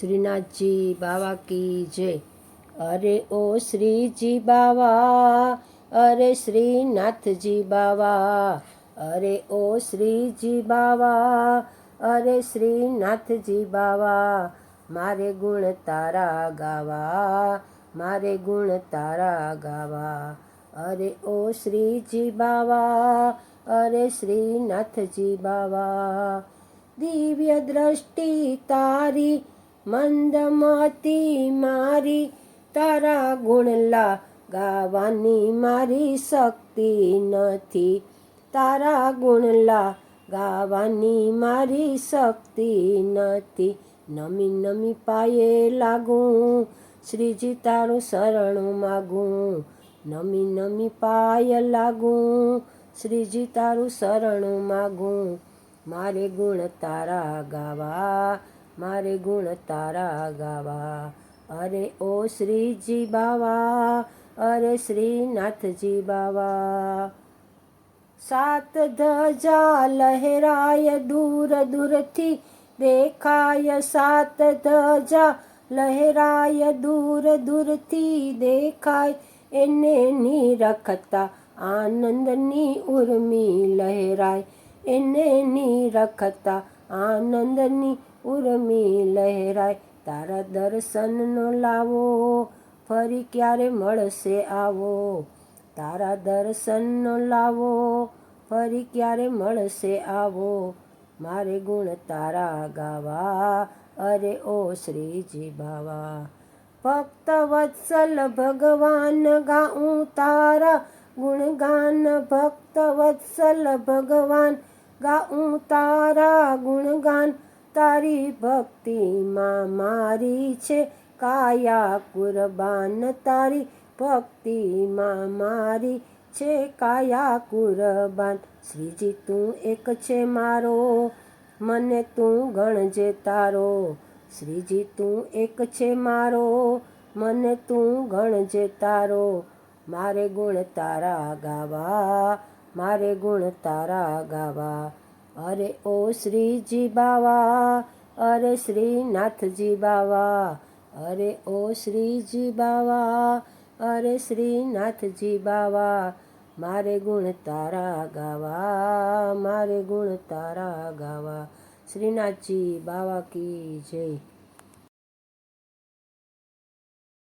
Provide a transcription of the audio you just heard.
શ્રીનાથજી બાવા કી જય. અરે ઓ શ્રીજી બાવા, અરે શ્રીનાથજી બાવા, અરે ઓ શ્રીજી બાવા, અરે શ્રીનાથજી બાવા. મારે ગુણ તારા ગાવા, મારે ગુણ તારા ગાવા. અરે ઓ શ્રીજી બાવા, અરે શ્રીનાથજી બાવા. દિવ્ય દ્રષ્ટિ તારી મંદમતી મારી, તારા ગુણલા ગાવાની મારી શક્તિ નથી. તારા ગુણલા ગાવાની મારી શક્તિ નથી. નમી નમી પાયે લાગું, શ્રીજી તારું શરણું માગું. નમી નમી પાય લાગું, શ્રીજી તારું શરણું માગું. મારે ગુણ તારા ગાવા મારે ગુણ તારા ગાવા. અરે ઓ શ્રીજી બાવા, અરે શ્રીનાથજી બાવા. સાત ધજા લહેરાય દૂર દૂરથી, દેખાય સાત ધજા લહેરાય દૂર દૂરથી, દેખાય એને નિરખતા આનંદની ઉર્મી લહેરાય, એને નિરખતા આનંદની ઉર્મી લહેરાય, તારા દર્શનનો લાવો, ફરી ક્યારે મળશે આવો? તારા દર્શનનો લાવો, ફરી ક્યારે મળશે આવો? મારે ગુણ તારા ગાવા, અરે ઓ શ્રીજી બાવા. ભક્ત વત્સલ ભગવાન ગાઉં તારા ગુણગાન ભક્ત વત્સલ ભગવાન ગાઉં તારા ગુણગાન તારી ભક્તિમાં મારી છે કાયા કુરબાન. તારી ભક્તિમાં મારી છે કાયા કુરબાન. શ્રીજી, તું એક છે મારો, મને તું ગણજે તારો. શ્રીજી, તું એક છે મારો, મને તું ગણજે તારો. મારે ગુણ તારા ગાવા, મારે ગુણ તારા ગાવા. અરે ઓ શ્રીજી બાવા, અરે શ્રીનાથજી બાવા, અરે ઓ શ્રીજી બાવા, અરે શ્રીનાથજી બાવા, મારે ગુણ તારા ગાવા, મારે ગુણ તારા ગાવા. શ્રીનાથજી બાવા કી જય.